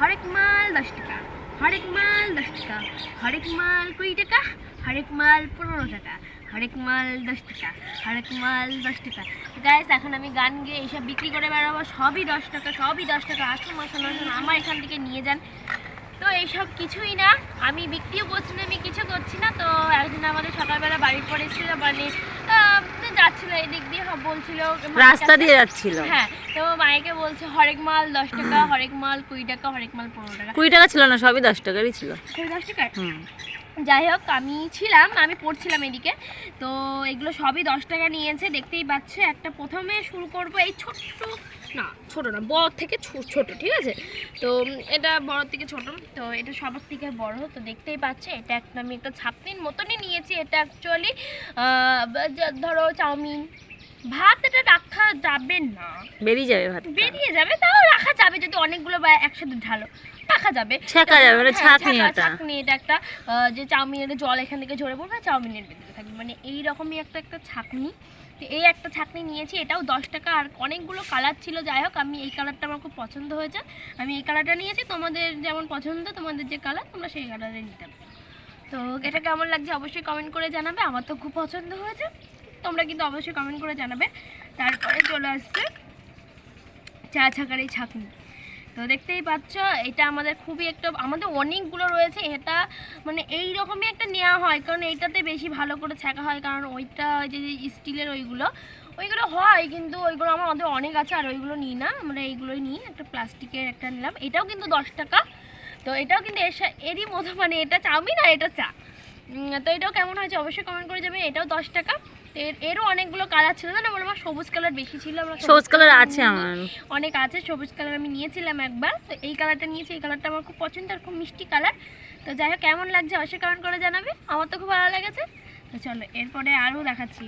হরেক মাল দশ টাকা হরেক মাল দশ টাকা হরেক মাল কুড়ি টাকা হরেক মাল পনেরো টাকা হরেক মাল দশ টাকা হরেক মাল দশ টাকা গাইস এখন আমি গান গিয়ে এইসব বিক্রি করে বেড়াবো। সবই দশ টাকা, সবই দশ টাকা। আসুন আসুন আসুন, আমার এখান থেকে নিয়ে যান। তো এইসব কিছুই না। আমি বিক্রিও করছি না, আমি কিছু করছি না। তো একদিন আমাদের সকালবেলা বাড়ির পরে ছিল মানে যাচ্ছিল এদিক দিয়ে বলছিল রাস্তা দিয়ে যাচ্ছিল। হ্যাঁ তো মায়েকে বলছে হরেক মাল দশ টাকা হরেক মাল কুড়ি টাকা হরেক মাল পনেরো টাকা। কুড়ি টাকা ছিল না সবই দশ টাকারই ছিল। দশ টাকা যাই হোক আমি ছিলাম আমি পড়ছিলাম এদিকে। তো এগুলো সবই দশ টাকা নিয়েছে দেখতেই পাচ্ছ একটা প্রথমে শুরু করব এই ছোট্ট না ছোট না, বড় থেকে ছোট, ঠিক আছে? তো এটা বড় থেকে ছোট, তো এটা সবার থেকে বড়, তো দেখতেই পাচ্ছে, এটা একটা আমি একটা ছাপনির মতনই নিয়েছি, এটা অ্যাকচুয়ালি ধরো চাউমিন ভাত এটা রাখা যাবে না। বেরিয়ে যাবে ভাত। বেরিয়ে যাবে তাও রাখা যাবে যদি অনেকগুলো বা একসাথে ঢালো। রাখা যাবে। ছেঁকা যাবে, মানে হ্যাঁ, ছাঁকনি এটা। ছাঁকনি এটা একটা যে চাউমিনের জল এখান থেকে ঝরে পড়বে চাউমিনের ভেতরে থাকবে। মানে এই রকমই একটা একটা ছাকনি। তো এই একটা ছাকনি নিয়েছি এটাও দশ টাকা। আর অনেকগুলো কালার ছিল যাই হোক আমি এই কালারটা আমার খুব পছন্দ হয়েছে। আমি এই কালারটা নিয়েছি তোমাদের যেমন পছন্দ তোমাদের যে কালার তোমরা সেই কালারে নিতে পারো। তো এটা কেমন লাগছে অবশ্যই কমেন্ট করে জানাবে। আমার তো খুব পছন্দ হয়েছে। তোমরা কিন্তু অবশ্যই কমেন্ট করে জানাবে। তারপরে চলে আসছে চা ছাকার এই ছাকনি। তো দেখতেই পাচ্ছ, এটা আমাদের খুবই একটা, আমাদের অনেকগুলো রয়েছে, এটা মানে এই রকমই একটা নেওয়া হয়, কারণ এইটাতে বেশি ভালো করে ছাকা হয়, কারণ ওইটা ওই যে স্টিলের ওইগুলো ওইগুলো হয়, কিন্তু ওইগুলো আমার আমাদের অনেক আছে, আর ওইগুলো নিই না, আমরা এইগুলোই নিই, একটা প্লাস্টিকের একটা নিলাম, এটাও কিন্তু দশ টাকা। তো এটাও কিন্তু এর এরই মতো মানে এটা চাউমিন আর এটা চা। তো এটাও কেমন হয়েছে অবশ্যই কমেন্ট করে যাবে এটাও দশ টাকা। এর এরও অনেকগুলো কালার ছিল না আমার? সবুজ কালার বেশি ছিল আমরা সবুজ কালার আছে আমার। অনেক আছে সবুজ কালার আমি নিয়েছিলাম একবার। তো এই কালারটা নিয়েছি এই কালারটা আমার খুব পছন্দ আর খুব মিষ্টি কালার। তো যাই হোক কেমন লাগছে অবশ্যই কমেন্ট করে জানাবে। আমার তো খুব ভালো লেগেছে। তো চলো এরপরে আরও দেখাচ্ছি।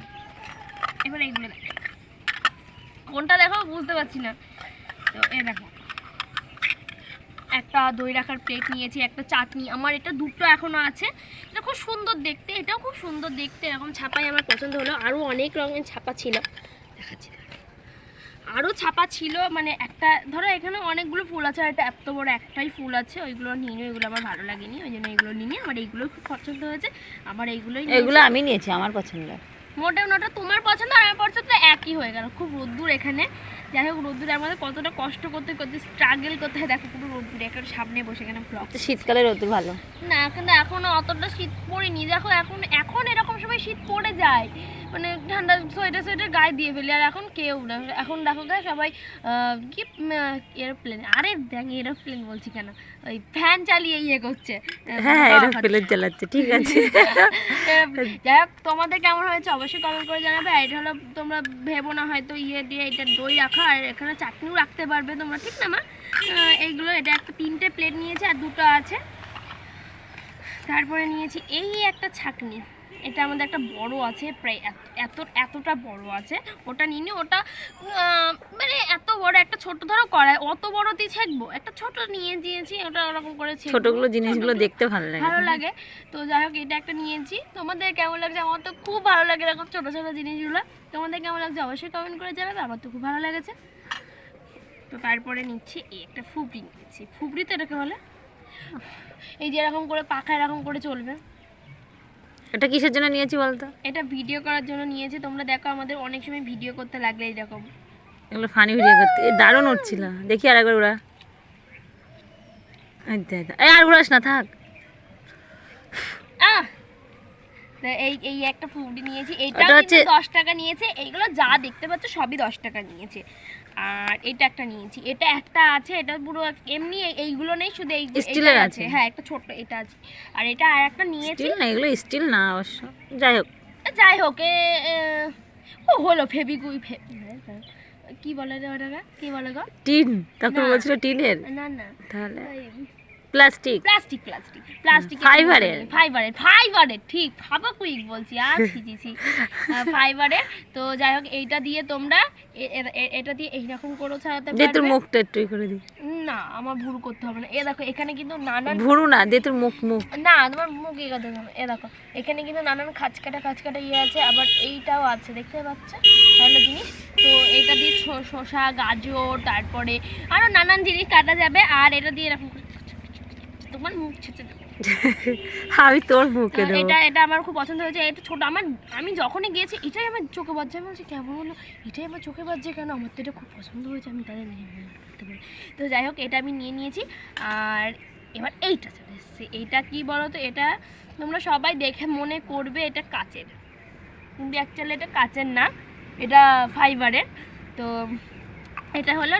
এবার এইগুলো দেখো। কোনটা দেখো বুঝতে পারছি না। তো এ দেখো। একটা দই রাখার প্লেট নিয়েছি একটা চাটনি। আমার এটা দুটো এখনও আছে। এটা খুব সুন্দর দেখতে এটাও খুব সুন্দর দেখতে। এরকম ছাপাই আমার পছন্দ হলো। আরও অনেক রঙের ছাপা ছিল। দেখাচ্ছি আরও ছাপা ছিল মানে একটা ধরো এখানে অনেকগুলো ফুল আছে আর এটা এত বড় একটাই ফুল আছে। ওইগুলো নিয়ে নিই, ওইগুলো আমার ভালো লাগেনি ওই জন্য এগুলো নিয়ে। আমার এইগুলো খুব পছন্দ হয়েছে। আমার এইগুলোই এগুলো আমি নিয়েছি আমার পছন্দ। মোটেও নটা তোমার পছন্দ আর আমার পছন্দ একই হয়ে গেল। খুব রোদ্দুর এখানে। যাই হোক রোদ্দুরে আমাদের কতটা কষ্ট করতে করতে স্ট্রাগল করতে হয়। দেখো পুরো রোদ্দুরে একটা সামনে বসে এখানে ব্লগ শীতকালে রোদ্দুর ভালো। না কিন্তু এখনও অতটা শীত পড়েনি। দেখো এখন এখন এরকম সময় শীত পড়ে যায়। মানে ঠান্ডা সোয়েটার সোয়েটার গায়ে দিয়ে ফেলি। আর এখন কেউ না। এখন দেখো গা সবাই কি এরোপ্লেন আরে দেখ এরোপ্লেন বলছি কেন? ওই ফ্যান চালিয়ে ইয়ে করছে। হ্যাঁ খাচ্ছে। ফেলে চালাচ্ছে ঠিক আছে। যাই হোক তোমাদের কেমন হয়েছে অবশ্যই কমেন্ট করে জানাবে। আর এটা হলো তোমরা ভেবো না হয়তো ইয়ে দিয়ে এটা দই রাখা। আর এখানে চাটনিও রাখতে পারবে তোমরা ঠিক না মা? এইগুলো এটা একটা তিনটে প্লেট নিয়েছি আর দুটো আছে। তারপরে নিয়েছি এই একটা ছাকনি। এটা আমাদের একটা বড় আছে প্রায় এত- এত এতটা বড় আছে। ওটা নিয়ে ওটা মানে এত বড় একটা ছোট ধরো কড়াই অত বড়তেই ছেঁকবো। একটা ছোট নিয়ে দিয়েছি ওটা ওরকম করে। ছোটগুলো জিনিসগুলো দেখতে ভালো লাগে। ভালো লাগে। তো যাই হোক এটা একটা নিয়েছি। তোমাদের কেমন লাগছে? আমার তো খুব ভালো লাগে এরকম ছোটো ছোটো জিনিসগুলো। তোমাদের কেমন লাগছে? অবশ্যই কমেন্ট করে জানাবে। আমার তো খুব ভালো লেগেছে। তো তারপরে নিচ্ছি এই একটা ফুবড়ি নিচ্ছি। ফুবড়ি তো এটাকে বলে? এই যে এরকম করে পাখা এরকম করে চলবে। এটা কিসের জন্য নিয়েছি বলতো? এটা ভিডিও করার জন্য নিয়েছি। তোমরা দেখো আমাদের অনেক সময় ভিডিও করতে লাগলে এইরকম এগুলো ফানি ভিডিও করতে দারুণ উঠছিল। দেখি আর একবার ওরা আচ্ছা আর উড়াস না থাক। এই এই একটা ফুবড়ি নিয়েছি কিন্তু হচ্ছে- দশ টাকা নিয়েছে এইগুলো যা দেখতে পাচ্ছ সবই দশ টাকা নিয়েছে। আর এটা একটা নিয়েছি এটা একটা আছে এটা পুরো এমনি এইগুলো নেই শুধু এই স্টিলের আছে। হ্যাঁ একটা ছোট এটা আছে। আর এটা আর একটা নিয়েছি না এগুলো স্টিল না অবশ্য। যাই হোক। যাই হোক ও হলো ফেবিকুই কি বলে রে ওটাকে? কি বলে গো? টিন তখন বলছিল টিনের। না না। তাহলে। প্লাস্টিক। প্লাস্টিক প্লাস্টিক প্লাস্টিক ফাইবারের। ফাইবারের ফাইবারের ঠিক ফাবা কুইক বলছি আর ফাইবারের তো যাই হোক এইটা দিয়ে তোমরা এটা দিয়ে এইরকম ছাড়াতে দে তোর মুখটা একটু করে দি। না আমার ভুল করতে হবে না। এ দেখো এখানে কিন্তু নানান ভুরু না দে তোর মুখ মুখ। না তোমার মুখ এ কথা এ দেখো এখানে কিন্তু নানান খাঁচকাটা খাঁচকাটা ইয়ে আছে আবার এইটাও আছে দেখতে পাচ্ছ? ভালো জিনিস। তো এটা দিয়ে শসা গাজর তারপরে আরও নানান জিনিস কাটা যাবে আর এটা দিয়ে এরকম তোমার মুখ ছেঁচে দেবো। আমি তোর মুখে দেবো। এটা এটা আমার খুব পছন্দ হয়েছে এটা ছোট আমার আমি যখনই গিয়েছি এটাই আমার চোখে বাজছে আমি বলছি কেমন হলো? এটাই আমার চোখে বাজছে কেন? আমার তো এটা খুব পছন্দ হয়েছে আমি তাদের নিয়ে করতে পারি। তো যাই হোক এটা আমি নিয়ে নিয়েছি আর এবার এইটা চলে এসছে। এইটা কি বলো তো এটা তোমরা সবাই দেখে মনে করবে এটা কাচের। কিন্তু অ্যাকচুয়ালি এটা কাচের না এটা ফাইবারের তো এটা হলো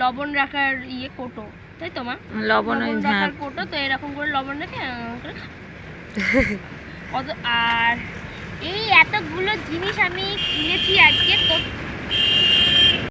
লবণ রাখার ইয়ে কোটো। তাই তো মা? লবণ রাখার কোটো তো এরকম করে লবণ রেখে আর এই এতগুলো জিনিস আমি কিনেছি আজকে তো